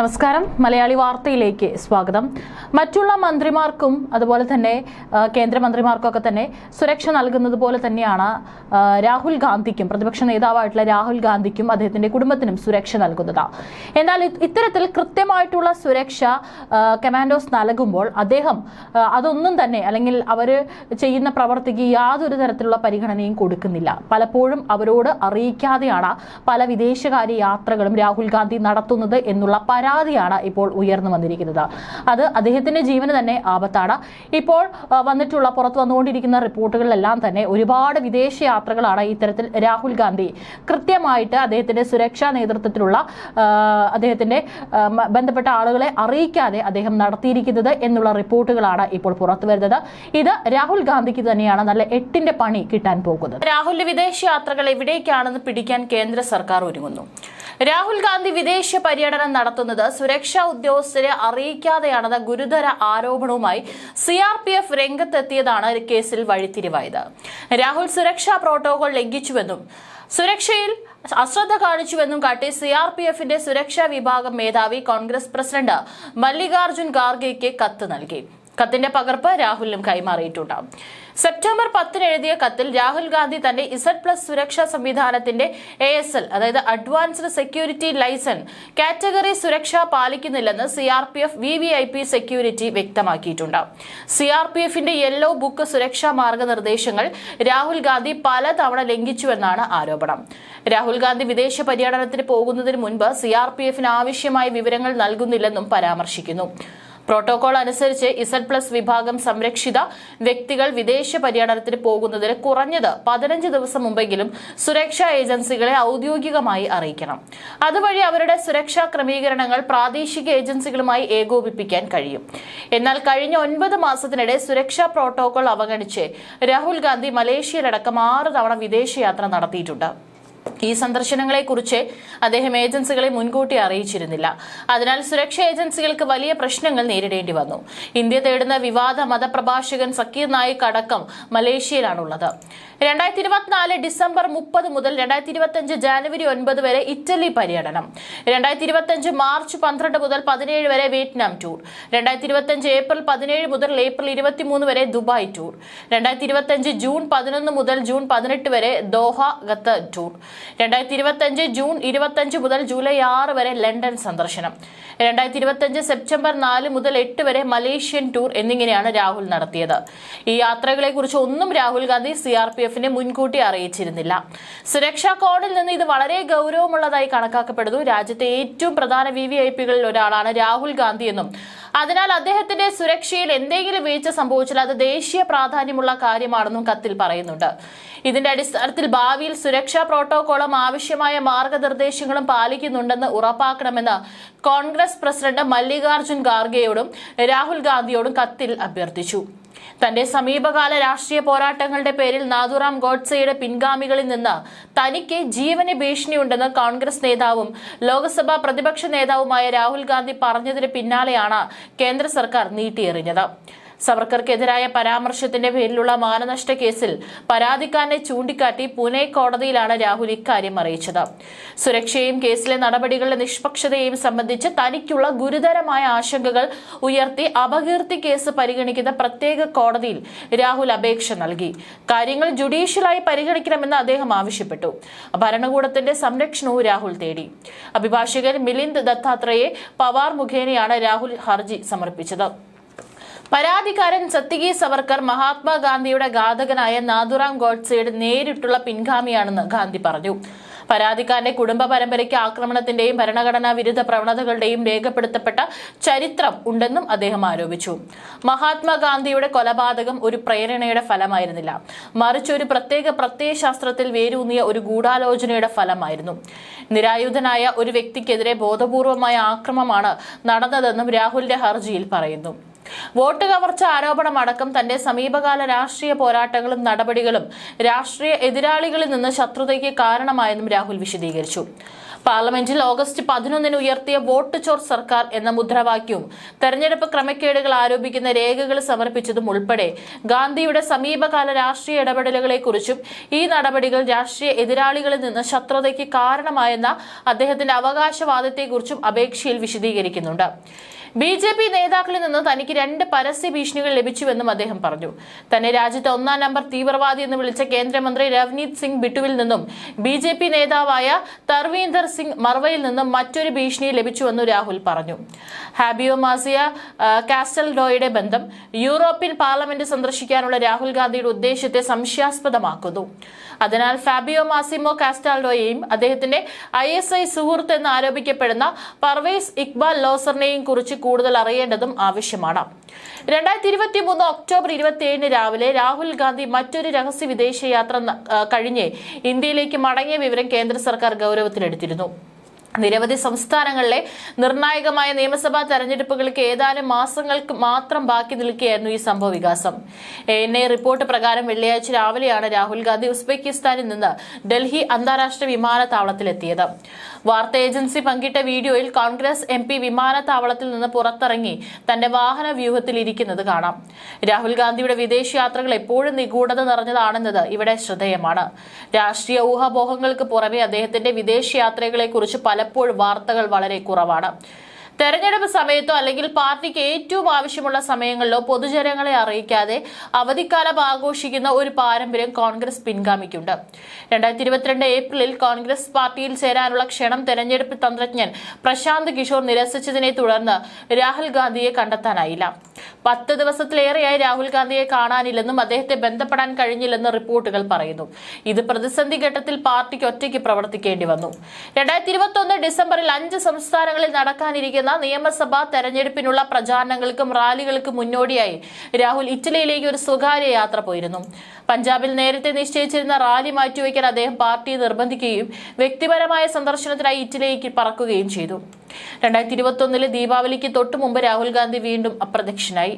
നമസ്കാരം. മലയാളി വാർത്തയിലേക്ക് സ്വാഗതം. മറ്റുള്ള മന്ത്രിമാർക്കും അതുപോലെ തന്നെ കേന്ദ്രമന്ത്രിമാർക്കൊക്കെ തന്നെ സുരക്ഷ നൽകുന്നത് പോലെ തന്നെയാണ് രാഹുൽ ഗാന്ധിക്കും പ്രതിപക്ഷ നേതാവായിട്ടുള്ള രാഹുൽ ഗാന്ധിക്കും അദ്ദേഹത്തിന്റെ കുടുംബത്തിനും സുരക്ഷ നൽകുന്നത്. എന്നാൽ ഇത് ഇത്തരത്തിൽ കൃത്യമായിട്ടുള്ള സുരക്ഷ കമാൻഡോസ് നൽകുമ്പോൾ അദ്ദേഹം അതൊന്നും തന്നെ അല്ലെങ്കിൽ അവർ ചെയ്യുന്ന പ്രവർത്തിക്ക് യാതൊരു തരത്തിലുള്ള പരിഗണനയും കൊടുക്കുന്നില്ല. പലപ്പോഴും അവരോട് അറിയിക്കാതെയാണ് പല വിദേശകാര്യ യാത്രകളും രാഹുൽ ഗാന്ധി നടത്തുന്നത് എന്നുള്ള പരാതിയാണ് ഇപ്പോൾ ഉയർന്നു വന്നിരിക്കുന്നത്. അത് അദ്ദേഹത്തിന്റെ ജീവന് തന്നെ ആപത്താണ്. ഇപ്പോൾ വന്നിട്ടുള്ള പുറത്തു വന്നുകൊണ്ടിരിക്കുന്ന റിപ്പോർട്ടുകളിലെല്ലാം തന്നെ ഒരുപാട് വിദേശ യാത്രകളാണ് ഇത്തരത്തിൽ രാഹുൽ ഗാന്ധി കൃത്യമായിട്ട് അദ്ദേഹത്തിന്റെ സുരക്ഷാ നേതൃത്വത്തിലുള്ള അദ്ദേഹത്തിന്റെ ബന്ധപ്പെട്ട ആളുകളെ അറിയിക്കാതെ അദ്ദേഹം നടത്തിയിരിക്കുന്നത് എന്നുള്ള റിപ്പോർട്ടുകളാണ് ഇപ്പോൾ പുറത്തു വരുന്നത്. ഇത് രാഹുൽ ഗാന്ധിക്ക് തന്നെയാണ് നല്ല എട്ടിന്റെ പണി കിട്ടാൻ പോകുന്നത്. രാഹുലിന്റെ വിദേശ യാത്രകൾ എവിടേക്കാണെന്ന് പിടിക്കാൻ കേന്ദ്ര സർക്കാർ ഒരുങ്ങുന്നു. രാഹുൽ ഗാന്ധി വിദേശ പര്യടനം നടത്തുന്നത് സുരക്ഷാ ഉദ്യോഗസ്ഥരെ അറിയിക്കാതെയാണെന്ന ഗുരുതര ആരോപണവുമായി സി ആർ പി എഫ് രംഗത്തെത്തിയതാണ് കേസിൽ വഴിത്തിരിവായത്. രാഹുൽ സുരക്ഷാ പ്രോട്ടോകോൾ ലംഘിച്ചുവെന്നും സുരക്ഷയിൽ അശ്രദ്ധ കാണിച്ചുവെന്നും കാട്ടി സി ആർ പി എഫിന്റെ സുരക്ഷാ വിഭാഗം മേധാവി കോൺഗ്രസ് പ്രസിഡന്റ് മല്ലികാർജുൻ ഖാർഗെയ്ക്ക് കത്ത് നൽകി. കത്തിന്റെ പകർപ്പ് രാഹുലിനും കൈമാറിയിട്ടുണ്ട് സെപ്റ്റംബർ പത്തിന് എഴുതിയ കത്തിൽ രാഹുൽ ഗാന്ധി തന്റെ ഇസഡ് പ്ലസ് സുരക്ഷാ സംവിധാനത്തിന്റെ എ എസ് എൽ അതായത് അഡ്വാൻസ്ഡ് സെക്യൂരിറ്റി ലൈസൻസ് കാറ്റഗറി സുരക്ഷ പാലിക്കുന്നില്ലെന്ന് C R P F V V I P security വ്യക്തമാക്കിയിട്ടുണ്ട് സി ആർ പി എഫിന്റെ യെല്ലോ ബുക്ക് സുരക്ഷാ മാർഗനിർദ്ദേശങ്ങൾ രാഹുൽ ഗാന്ധി പലതവണ ലംഘിച്ചുവെന്നാണ് ആരോപണം. രാഹുൽ ഗാന്ധി വിദേശ പര്യടനത്തിന് പോകുന്നതിന് മുൻപ് സി ആർ പി എഫിന് ആവശ്യമായ വിവരങ്ങൾ നൽകുന്നില്ലെന്നും പരാമർശിക്കുന്നു. പ്രോട്ടോകോൾ അനുസരിച്ച് ഇസഡ് പ്ലസ് വിഭാഗം സംരക്ഷിത വ്യക്തികൾ വിദേശ പര്യടനത്തിന് പോകുന്നതിന് കുറഞ്ഞത് പതിനഞ്ച് ദിവസം മുമ്പെങ്കിലും സുരക്ഷാ ഏജൻസികളെ ഔദ്യോഗികമായി അറിയിക്കണം. അതുവഴി അവരുടെ സുരക്ഷാ ക്രമീകരണങ്ങൾ പ്രാദേശിക ഏജൻസികളുമായി ഏകോപിപ്പിക്കാൻ കഴിയും. എന്നാൽ കഴിഞ്ഞ ഒൻപത് മാസത്തിനിടെ സുരക്ഷാ പ്രോട്ടോകോൾ അവഗണിച്ച് രാഹുൽ ഗാന്ധി മലേഷ്യയിലടക്കം ആറ് തവണ വിദേശയാത്ര നടത്തിയിട്ടുണ്ട്. ഈ സന്ദർശനങ്ങളെക്കുറിച്ച് അദ്ദേഹം ഏജൻസികളെ മുൻകൂട്ടി അറിയിച്ചിരുന്നില്ല. അതിനാൽ സുരക്ഷാ ഏജൻസികൾക്ക് വലിയ പ്രശ്നങ്ങൾ നേരിടേണ്ടി വന്നു. ഇന്ത്യ തേടുന്ന വിവാദ മതപ്രഭാഷകൻ സക്കീർ നായിക് അടക്കം മലേഷ്യയിലാണുള്ളത്. രണ്ടായിരത്തി ഇരുപത്തിനാല് ഡിസംബർ മുപ്പത് മുതൽ രണ്ടായിരത്തി ഇരുപത്തിയഞ്ച് ജാനുവരി ഒൻപത് വരെ ഇറ്റലി പര്യടനം. രണ്ടായിരത്തി ഇരുപത്തിയഞ്ച് മാർച്ച് പന്ത്രണ്ട് മുതൽ പതിനേഴ് വരെ വിയറ്റ്നാം ടൂർ. രണ്ടായിരത്തി ഇരുപത്തിയഞ്ച് ഏപ്രിൽ പതിനേഴ് മുതൽ ഏപ്രിൽ ഇരുപത്തിമൂന്ന് വരെ ദുബായ് ടൂർ. രണ്ടായിരത്തി ഇരുപത്തിയഞ്ച് ജൂൺ പതിനൊന്ന് മുതൽ ജൂൺ പതിനെട്ട് വരെ ദോഹ ഖത്തർ ടൂർ. രണ്ടായിരത്തി ഇരുപത്തിയഞ്ച് ജൂൺ ഇരുപത്തിയഞ്ച് മുതൽ ജൂലൈ ആറ് വരെ ലണ്ടൻ സന്ദർശനം. രണ്ടായിരത്തി ഇരുപത്തിയഞ്ച് സെപ്റ്റംബർ നാല് മുതൽ എട്ട് വരെ മലേഷ്യൻ ടൂർ എന്നിങ്ങനെയാണ് രാഹുൽ നടത്തിയത്. ഈ യാത്രകളെ കുറിച്ച് ഒന്നും Rahul Gandhi C R P എഫിനെ മുൻകൂട്ടി അറിയിച്ചിരുന്നില്ല. സുരക്ഷാ കോഡിൽ നിന്ന് ഇത് വളരെ ഗൗരവമുള്ളതായി കണക്കാക്കപ്പെടുന്നു. രാജ്യത്തെ ഏറ്റവും പ്രധാന വി വി ഐ പികളിൽ ഒരാളാണ് രാഹുൽ ഗാന്ധി എന്നും അതിനാൽ അദ്ദേഹത്തിന്റെ സുരക്ഷയിൽ എന്തെങ്കിലും വീഴ്ച സംഭവിച്ചാൽ അത് ദേശീയ പ്രാധാന്യമുള്ള കാര്യമാണെന്നും കത്തിൽ പറയുന്നുണ്ട്. ഇതിന്റെ അടിസ്ഥാനത്തിൽ ഭാവിയിൽ സുരക്ഷാ പ്രോട്ടോകോളും ആവശ്യമായ മാർഗനിർദ്ദേശങ്ങളും പാലിക്കുന്നുണ്ടെന്ന് ഉറപ്പാക്കണമെന്ന് കോൺഗ്രസ് പ്രസിഡന്റ് മല്ലികാർജുൻ ഖാർഗെയോടും രാഹുൽ ഗാന്ധിയോടും കത്തിൽ അഭ്യർത്ഥിച്ചു. തന്റെ സമീപകാല രാഷ്ട്രീയ പോരാട്ടങ്ങളുടെ പേരിൽ നാഥുറാം ഗോഡ്സെയുടെ പിൻഗാമികളിൽ നിന്ന് തനിക്ക് ജീവന് ഭീഷണിയുണ്ടെന്ന് കോൺഗ്രസ് നേതാവും ലോക്സഭാ പ്രതിപക്ഷ നേതാവുമായ രാഹുൽ ഗാന്ധി പറഞ്ഞതിന് പിന്നാലെയാണ് കേന്ദ്ര സർക്കാർ നീട്ടിയെറിഞ്ഞത്. സവർക്കർക്കെതിരായ പരാമർശത്തിന്റെ പേരിലുള്ള മാനനഷ്ട കേസിൽ പരാതിക്കാരനെ ചൂണ്ടിക്കാട്ടി പൂനെ കോടതിയിലാണ് രാഹുൽ ഇക്കാര്യം അറിയിച്ചത്. സുരക്ഷയും കേസിലെ നടപടികളുടെ നിഷ്പക്ഷതയെയും സംബന്ധിച്ച് തനിക്കുള്ള ഗുരുതരമായ ആശങ്കകൾ ഉയർത്തി അപകീർത്തി കേസ് പരിഗണിക്കുന്ന പ്രത്യേക കോടതിയിൽ രാഹുൽ അപേക്ഷ നൽകി. കാര്യങ്ങൾ ജുഡീഷ്യലായി പരിഗണിക്കണമെന്ന് അദ്ദേഹം ആവശ്യപ്പെട്ടു. ഭരണകൂടത്തിന്റെ സംരക്ഷണവും രാഹുൽ തേടി. അഭിഭാഷകൻ മിലിന്ദ് ദത്താത്രയെ പവാർ മുഖേനയാണ് രാഹുൽ ഹർജി സമർപ്പിച്ചത്. പരാതിക്കാരൻ സത്യകി സവർക്കർ മഹാത്മാഗാന്ധിയുടെ ഘാതകനായ നാഥുറാം ഗോഡ്സെയുടെ നേരിട്ടുള്ള പിൻഗാമിയാണെന്ന് ഗാന്ധി പറഞ്ഞു. പരാതിക്കാരന്റെ കുടുംബ പരമ്പരയ്ക്ക് ആക്രമണത്തിന്റെയും ഭരണഘടനാ വിരുദ്ധ പ്രവണതകളുടെയും രേഖപ്പെടുത്തപ്പെട്ട ചരിത്രം ഉണ്ടെന്നും അദ്ദേഹം ആരോപിച്ചു. മഹാത്മാഗാന്ധിയുടെ കൊലപാതകം ഒരു പ്രേരണയുടെ ഫലമായിരുന്നില്ല. മറിച്ച് ഒരു പ്രത്യേക പ്രത്യയശാസ്ത്രത്തിൽ വേരൂന്നിയ ഒരു ഗൂഢാലോചനയുടെ ഫലമായിരുന്നു. നിരായുധനായ ഒരു വ്യക്തിക്കെതിരെ ബോധപൂർവമായ ആക്രമമാണ് നടന്നതെന്നും രാഹുലിന്റെ ഹർജിയിൽ പറയുന്നു. വോട്ട് കവർച്ച ആരോപണം അടക്കം തന്റെ സമീപകാല രാഷ്ട്രീയ പോരാട്ടങ്ങളും നടപടികളും രാഷ്ട്രീയ എതിരാളികളിൽ നിന്ന് ശത്രുതയ്ക്ക് കാരണമായെന്നും രാഹുൽ വിശദീകരിച്ചു. പാർലമെന്റിൽ ഓഗസ്റ്റ് പതിനൊന്നിന് ഉയർത്തിയ വോട്ട് ചോർ സർക്കാർ എന്ന മുദ്രാവാക്യവും തെരഞ്ഞെടുപ്പ് ക്രമക്കേടുകൾ ആരോപിക്കുന്ന രേഖകൾ സമർപ്പിച്ചതും ഉൾപ്പെടെ ഗാന്ധിയുടെ സമീപകാല രാഷ്ട്രീയ ഇടപെടലുകളെക്കുറിച്ചും ഈ നടപടികൾ രാഷ്ട്രീയ എതിരാളികളിൽ നിന്ന് ശത്രുതയ്ക്ക് കാരണമായെന്ന അദ്ദേഹത്തിന്റെ അവകാശവാദത്തെക്കുറിച്ചും അപേക്ഷയിൽ വിശദീകരിക്കുന്നുണ്ട്. ബി ജെ പി നേതാക്കളിൽ നിന്ന് തനിക്ക് രണ്ട് പരസ്യ ഭീഷണികൾ ലഭിച്ചുവെന്നും അദ്ദേഹം പറഞ്ഞു. തന്നെ രാജ്യത്തെ ഒന്നാം നമ്പർ തീവ്രവാദി എന്ന് വിളിച്ച കേന്ദ്രമന്ത്രി രവ്നീത് സിംഗ് ബിട്ടുവിൽ നിന്നും ബി ജെ പി നേതാവായ തർവീന്ദർ സിംഗ് മർവയിൽ നിന്നും മറ്റൊരു ഭീഷണി ലഭിച്ചുവെന്നും രാഹുൽ പറഞ്ഞു. ഹാബിയോ മാസിയ കാസ്റ്റൽഡോയുടെ ബന്ധം യൂറോപ്യൻ പാർലമെന്റ് സന്ദർശിക്കാനുള്ള രാഹുൽ ഗാന്ധിയുടെ ഉദ്ദേശത്തെ സംശയാസ്പദമാക്കുന്നു. അതിനാൽ ഫാബിയോ മാസിമോ കാസ്റ്റാൽഡോയെയും അദ്ദേഹത്തിന്റെ ഐ എസ് ഐ സുഹൃത്ത് എന്ന് ആരോപിക്കപ്പെടുന്ന പർവേസ് ഇക്ബാൽ ലോസറിനെയും കുറിച്ച് കൂടുതൽ അറിയേണ്ടതും ആവശ്യമാണ്. രണ്ടായിരത്തി ഇരുപത്തി മൂന്ന് ഒക്ടോബർ ഇരുപത്തിയേഴിന് രാവിലെ രാഹുൽ ഗാന്ധി മറ്റൊരു രഹസ്യ വിദേശയാത്ര കഴിഞ്ഞ് ഇന്ത്യയിലേക്ക് മടങ്ങിയ വിവരം കേന്ദ്ര സർക്കാർ ഗൗരവത്തിലെടുത്തിരുന്നു. നിരവധി സംസ്ഥാനങ്ങളിലെ നിർണായകമായ നിയമസഭാ തെരഞ്ഞെടുപ്പുകൾക്ക് ഏതാനും മാസങ്ങൾക്ക് മാത്രം ബാക്കി നിൽക്കുകയായിരുന്നു ഈ സംഭവ വികാസം. എൻ റിപ്പോർട്ട് പ്രകാരം വെള്ളിയാഴ്ച രാവിലെയാണ് രാഹുൽ ഗാന്ധി ഉസ്ബെക്കിസ്ഥാനിൽ നിന്ന് ഡൽഹി അന്താരാഷ്ട്ര വിമാനത്താവളത്തിലെത്തിയത്. വാർത്താ ഏജൻസി പങ്കിട്ട വീഡിയോയിൽ കോൺഗ്രസ് എം പി വിമാനത്താവളത്തിൽ നിന്ന് പുറത്തിറങ്ങി തന്റെ വാഹന വ്യൂഹത്തിൽ ഇരിക്കുന്നത് കാണാം. രാഹുൽ ഗാന്ധിയുടെ വിദേശ യാത്രകൾ എപ്പോഴും നിഗൂഢത നിറഞ്ഞതാണെന്നത് ഇവിടെ ശ്രദ്ധേയമാണ്. രാഷ്ട്രീയ ഊഹാപോഹങ്ങൾക്ക് പുറമെ അദ്ദേഹത്തിന്റെ വിദേശ യാത്രകളെക്കുറിച്ച് പലപ്പോഴും വാർത്തകൾ വളരെ കുറവാണ്. തെരഞ്ഞെടുപ്പ് സമയത്തോ അല്ലെങ്കിൽ പാർട്ടിക്ക് ഏറ്റവും ആവശ്യമുള്ള സമയങ്ങളിലോ പൊതുജനങ്ങളെ അറിയിക്കാതെ അവധിക്കാലം ആഘോഷിക്കുന്ന ഒരു പാരമ്പര്യം കോൺഗ്രസ് പിൻഗാമിക്കുണ്ട്. രണ്ടായിരത്തി ഇരുപത്തിരണ്ട് ഏപ്രിലിൽ കോൺഗ്രസ് പാർട്ടിയിൽ ചേരാനുള്ള ക്ഷണം തെരഞ്ഞെടുപ്പ് തന്ത്രജ്ഞൻ പ്രശാന്ത് കിഷോർ നിരസിച്ചതിനെ തുടർന്ന് രാഹുൽ ഗാന്ധിയെ കണ്ടെത്താനായില്ല. പത്ത് ദിവസത്തിലേറെയായി രാഹുൽ ഗാന്ധിയെ കാണാനില്ലെന്നും അദ്ദേഹത്തെ ബന്ധപ്പെടാൻ കഴിഞ്ഞില്ലെന്ന് റിപ്പോർട്ടുകൾ പറയുന്നു. ഇത് പ്രതിസന്ധി ഘട്ടത്തിൽ പാർട്ടിക്ക് ഒറ്റയ്ക്ക് പ്രവർത്തിക്കേണ്ടി വന്നു. രണ്ടായിരത്തി ഇരുപത്തി ഡിസംബറിൽ അഞ്ച് സംസ്ഥാനങ്ങളിൽ നടക്കാനിരിക്കുന്ന നിയമസഭാ തെരഞ്ഞെടുപ്പിനുള്ള പ്രചാരണങ്ങൾക്കും റാലികൾക്കും മുന്നോടിയായി രാഹുൽ ഇറ്റലിയിലേക്ക് ഒരു സ്വകാര്യ യാത്ര പോയിരുന്നു. പഞ്ചാബിൽ നേരത്തെ നിശ്ചയിച്ചിരുന്ന റാലി മാറ്റിവെക്കാൻ അദ്ദേഹം പാർട്ടിയെ നിർബന്ധിക്കുകയും വ്യക്തിപരമായ സന്ദർശനത്തിനായി ഇറ്റലിയിലേക്ക് പറക്കുകയും ചെയ്തു. രണ്ടായിരത്തി ഇരുപത്തി ഒന്നിലെ ദീപാവലിക്ക് തൊട്ടു മുമ്പ് രാഹുൽ ഗാന്ധി വീണ്ടും അപ്രത്യക്ഷനായി.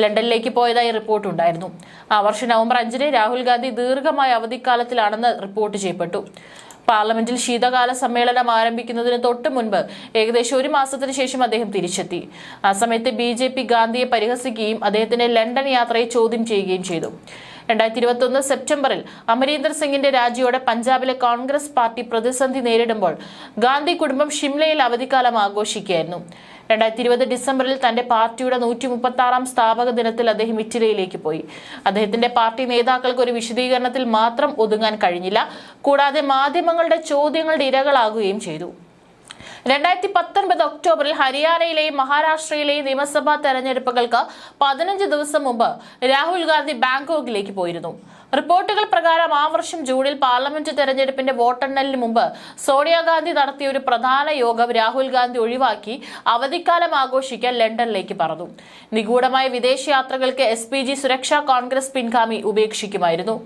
ലണ്ടനിലേക്ക് പോയതായി റിപ്പോർട്ടുണ്ടായിരുന്നു ആ വർഷം നവംബർ അഞ്ചിന് രാഹുൽ ഗാന്ധി ദീർഘമായ അവധിക്കാലത്തിലാണെന്ന് റിപ്പോർട്ട് ചെയ്യപ്പെട്ടു. പാർലമെന്റിൽ ശീതകാല സമ്മേളനം ആരംഭിക്കുന്നതിന് തൊട്ട് മുൻപ് ഏകദേശം ഒരു മാസത്തിന് ശേഷം അദ്ദേഹം തിരിച്ചെത്തി. ആ സമയത്ത് ബി ജെ പി ഗാന്ധിയെ പരിഹസിക്കുകയും അദ്ദേഹത്തിന്റെ ലണ്ടൻ യാത്രയെ ചോദ്യം ചെയ്യുകയും ചെയ്തു. രണ്ടായിരത്തി ഇരുപത്തി ഒന്ന് സെപ്റ്റംബറിൽ അമരീന്ദർ സിംഗിന്റെ രാജിയോടെ പഞ്ചാബിലെ കോൺഗ്രസ് പാർട്ടി പ്രതിസന്ധി നേരിടുമ്പോൾ ഗാന്ധി കുടുംബം ഷിംലയിൽ അവധിക്കാലം ആഘോഷിക്കുകയായിരുന്നു. രണ്ടായിരത്തി ഇരുപത് ഡിസംബറിൽ തന്റെ പാർട്ടിയുടെ നൂറ്റി മുപ്പത്തി ആറാം സ്ഥാപക ദിനത്തിൽ അദ്ദേഹം ഇറ്റലിയിലേക്ക് പോയി. അദ്ദേഹത്തിന്റെ പാർട്ടി നേതാക്കൾക്ക് ഒരു വിശദീകരണത്തിൽ മാത്രം ഒതുങ്ങാൻ കഴിഞ്ഞില്ല. കൂടാതെ മാധ്യമങ്ങളുടെ ചോദ്യങ്ങളുടെ ഇരകളാകുകയും ചെയ്തു. രണ്ടായിരത്തി പത്തൊൻപത് ഒക്ടോബറിൽ ഹരിയാനയിലെയും മഹാരാഷ്ട്രയിലെയും നിയമസഭാ തെരഞ്ഞെടുപ്പുകൾക്ക് പതിനഞ്ച് ദിവസം മുമ്പ് രാഹുൽ ഗാന്ധി ബാങ്കോക്കിലേക്ക് പോയിരുന്നു. റിപ്പോർട്ടുകൾ പ്രകാരം ആ വർഷം ജൂണിൽ പാർലമെന്റ് തെരഞ്ഞെടുപ്പിന്റെ വോട്ടെണ്ണലിന് മുമ്പ് സോണിയാഗാന്ധി നടത്തിയ ഒരു പ്രധാന യോഗം രാഹുൽ ഗാന്ധി ഒഴിവാക്കി അവധിക്കാലം ആഘോഷിക്കാൻ ലണ്ടനിലേക്ക് പറഞ്ഞു നിഗൂഢമായ വിദേശയാത്രകൾക്ക് എസ് സുരക്ഷാ കോൺഗ്രസ് പിൻഗാമി ഉപേക്ഷിക്കുമായിരുന്നു.